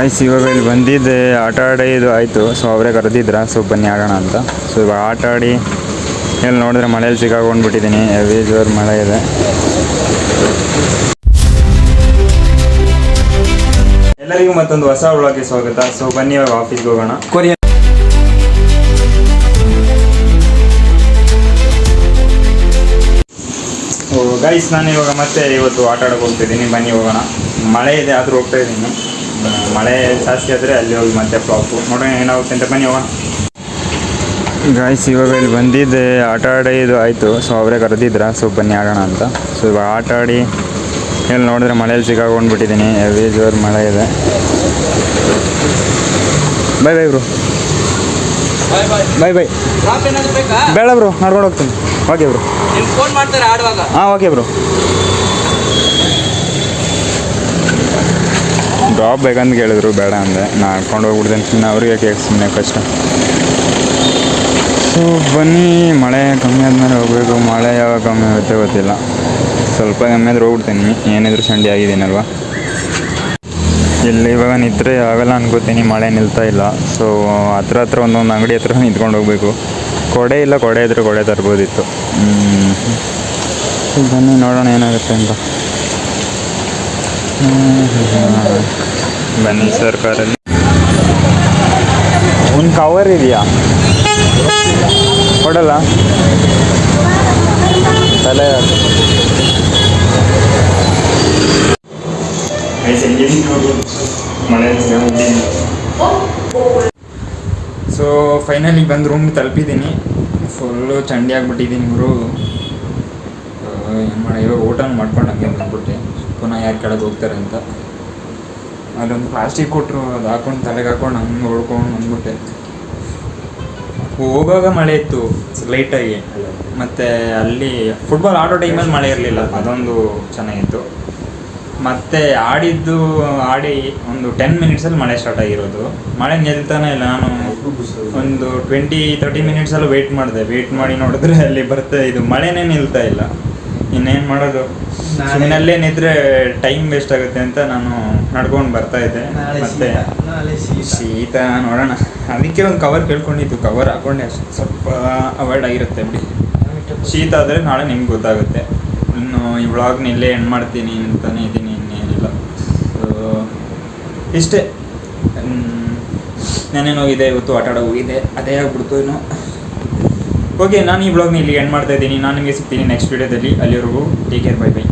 Guys ಇವಾಗ ಇಲ್ಲಿ ಬಂದಿದ್ದೆ, ಆಟ ಆಡಿ ಇದು ಆಯಿತು. ಸೊ ಅವರೇ ಕರೆದಿದ್ರ. ಸೊ ಬನ್ನಿ ಆಗೋಣ ಅಂತ. ಸೊ ಇವಾಗ ಆಟ ಆಡಿ ಎಲ್ಲಿ ನೋಡಿದ್ರೆ ಮಳೆಯಲ್ಲಿ ಸಿಕ್ಕಾಕೊಂಡ್ಬಿಟ್ಟಿದ್ದೀನಿ ಎವಿ ಜೋರ್ ಮಳೆ ಇದೆ. ಎಲ್ಲರಿಗೂ ಮತ್ತೊಂದು ಹೊಸ ಒಳಗೆ ಸ್ವಾಗತ. ಸೊ ಬನ್ನಿ ಇವಾಗ ಆಫೀಸ್ಗೆ ಹೋಗೋಣ. ಕೊರಿಯನ್ ಗೈಸ್ ನಾನು ಇವಾಗ ಮತ್ತೆ ಇವತ್ತು ಆಟ ಆಡಕ್ಕೆ ಹೋಗ್ತಿದ್ದೀನಿ. ಬನ್ನಿ ಹೋಗೋಣ. ಮಳೆ ಇದೆ, ಆದರೂ ಹೋಗ್ತಾ ಇದ್ದೀನಿ ಮಳೆ ಜಾಸ್ತಿ ಆದರೆ ಅಲ್ಲಿ ಹೋಗಿ ಮತ್ತೆ ಪ್ರಾಪು ನೋಡೋಣ ಏನಾಗುತ್ತೆ ಅಂತ ಬನ್ನಿ ಹೋಗೋಣ. ಗಾಯ್ಸ್ ಇವಾಗ ಇಲ್ಲಿ ಬಂದಿದ್ದೆ ಆಟ ಆಡಿ ಇದು ಆಯಿತು. ಸೊ ಅವರೇ ಕರೆದಿದ್ರ? ಸೊ ಬನ್ನಿ ಆಡೋಣ ಅಂತ. ಸೊ ಇವಾಗ ಆಟ ಆಡಿ ಇಲ್ಲಿ ನೋಡಿದ್ರೆ ಮಳೆಯಲ್ಲಿ ಸಿಗಾಕೊಂಡ್ಬಿಟ್ಟಿದ್ದೀನಿ ಹೆವಿ ಜೋರು ಮಳೆ ಇದೆ. Bye bye bro bye bye bye bye ಬೇಡ ಬ್ರೋ ನಡ್ಕೊಂಡು ಹೋಗ್ತೀನಿ. ಓಕೆ ಬ್ರೋ ನಿನ್ ಫೋನ್ ಮಾಡ್ತಾರೆ ಆಡುವಾಗ. ಹಾಂ ಓಕೆ ಬ್ರೋ ಡ್ರಾಪ್ ಬೇಕಂತ ಕೇಳಿದ್ರು, ಬೇಡ ಅಂದೆ. ನಾ ಹಾಕೊಂಡು ಹೋಗ್ಬಿಡ್ತೇನೆ. ಸುಮ್ಮನೆ ಅವ್ರಿಗೆ ಕೇಳಿ ಸುಮ್ಮನೆ ಕಷ್ಟ ಸೊ ಬನ್ನಿ, ಮಳೆ ಕಮ್ಮಿ ಆದಮೇಲೆ ಹೋಗಬೇಕು. ಮಳೆ ಯಾವಾಗ ಕಮ್ಮಿ ಆಗುತ್ತೆ ಗೊತ್ತಿಲ್ಲ. ಸ್ವಲ್ಪ ಕಮ್ಮಿ ಆದ್ರೆ ಹೋಗ್ಬಿಡ್ತೀನಿ. ಏನಿದ್ರು ಸಂಡಿ ಆಗಿದ್ದೀನಲ್ವ ಇಲ್ಲಿ ಇವಾಗ ನಿದ್ರೆ ಆಗಲ್ಲ ಅನ್ಕೋತೀನಿ. ಮಳೆ ನಿಲ್ತಾ ಇಲ್ಲ. ಸೊ ಹತ್ರ ಹತ್ರ ಒಂದೊಂದು ಅಂಗಡಿ ಹತ್ರ ನಿಂತ್ಕೊಂಡು ಹೋಗಬೇಕು. ಕೊಡೆ ಇಲ್ಲ, ಕೊಡೆ ಇದ್ರೆ ಕೊಡೆ ತರ್ಬೋದಿತ್ತು. ಬನ್ನಿ, ನೋಡೋಣ ಏನಾಗುತ್ತೆ ಅಂತ. ಬನ್ನಿ ಸರ್ಕಾರಲ್ಲಿ ಒಂದು ಕವರ್ ಇದೆಯಾ? ಕೊಡಲ್ಲ? ತಲೆ ಸೊ ಫೈನಲಿ ಬಂದು ರೂಮ್ ತಲುಪಿದ್ದೀನಿ. ಫುಲ್ಲು ಚಂಡಿ ಆಗಿಬಿಟ್ಟಿದ್ದೀನಿ ಇವರು ಏನು ಮಾಡ ಇವಾಗ ಊಟ ಮಾಡ್ಕೊಂಡು ಹಂಗೆ ಬಂದ್ಬಿಟ್ಟೆ. ಪುನಃ ಯಾರು ಕೆಳಗೆ ಹೋಗ್ತಾರೆ ಅಂತ. ಅಲ್ಲೊಂದು ಪ್ಲಾಸ್ಟಿಕ್ ಕೊಟ್ಟರು ಅದು ಹಾಕೊಂಡು ತಲೆಗೆ ಹಾಕೊಂಡು ಹಂಗೆ ಹೊಡ್ಕೊಂಡು ಬಂದ್ಬಿಟ್ಟೆ. ಹೋಗುವಾಗ ಮಳೆ ಇತ್ತು ಲೈಟಾಗಿ ಮತ್ತು ಅಲ್ಲಿ ಫುಟ್ಬಾಲ್ ಆಡೋ ಟೈಮಲ್ಲಿ ಮಳೆ ಇರಲಿಲ್ಲ, ಅದೊಂದು ಚೆನ್ನಾಗಿತ್ತು. ಮತ್ತೆ ಆಡಿದ್ದು, ಆಡಿ ಒಂದು ಟೆನ್ ಮಿನಿಟ್ಸಲ್ಲಿ ಮಳೆ ಸ್ಟಾರ್ಟ್ ಆಗಿರೋದು. ಮಳೆ ನಿಲ್ತಾನೆ ಇಲ್ಲ, ನಾನು ಒಂದು ಟ್ವೆಂಟಿ ತರ್ಟಿ ಮಿನಿಟ್ಸಲ್ಲಿ ವೆಯ್ಟ್ ಮಾಡಿದೆ. ವೆಯ್ಟ್ ಮಾಡಿ ನೋಡಿದ್ರೆ ಅಲ್ಲಿ ಬರ್ತಾ ಇದು ಮಳೆನೇ ನಿಲ್ತಾ ಇಲ್ಲ. ಇನ್ನೇನು ಮಾಡೋದು? ಸುಮ್ಮನಲ್ಲೇ ನಿದ್ರೆ ಟೈಮ್ ವೇಸ್ಟ್ ಆಗುತ್ತೆ ಅಂತ ನಾನು ನಡ್ಕೊಂಡು ಬರ್ತಾ ಇದ್ದೆ. ಮತ್ತೆ ಶೀತ. ನೋಡೋಣ. ಅದಕ್ಕೆ ಒಂದು ಕವರ್ ಕೇಳ್ಕೊಂಡಿದ್ದು. ಕವರ್ ಹಾಕೊಂಡೆ. ಅಷ್ಟು ಸ್ವಲ್ಪ ಅವಾಯ್ಡ್ ಆಗಿರುತ್ತೆ ಬಿಡಿ. ಶೀತ ಆದರೆ ನಾಳೆ ನಿಮ್ಗೆ ಗೊತ್ತಾಗುತ್ತೆ. ಇನ್ನು ಈ ವ್ಲಾಗ್ನ ಇಲ್ಲೇ ಎಂಡ್ ಮಾಡ್ತೀನಿ ಅಂತಾನೆ ಇದ್ದೀನಿ ಇನ್ನೇನಿಲ್ಲ. ಸೊ ಇಷ್ಟೇ. ನಾನೇನು ಹೋಗಿದೆ ಇವತ್ತು ಆಟ ಆಡೋ ಹೋಗಿದೆ. ಅದೇ ಆಗ್ಬಿಡ್ತು ಇನ್ನು. ಓಕೆ ನಾನು ಈ ಬ್ಲಾಗ್ನ ಇಲ್ಲಿ ಎಂಡ್ ಮಾಡ್ತಾ ಇದ್ದೀನಿ. ನಾನು ನಿಮಗೆ ಸಿಗ್ತೀನಿ ನೆಕ್ಸ್ಟ್ ವೀಡಿಯೋದಲ್ಲಿ ಅಲ್ಲಿವರೆಗೂ ಟೇಕ್ ಕೇರ್ ಬೈ ಬೈ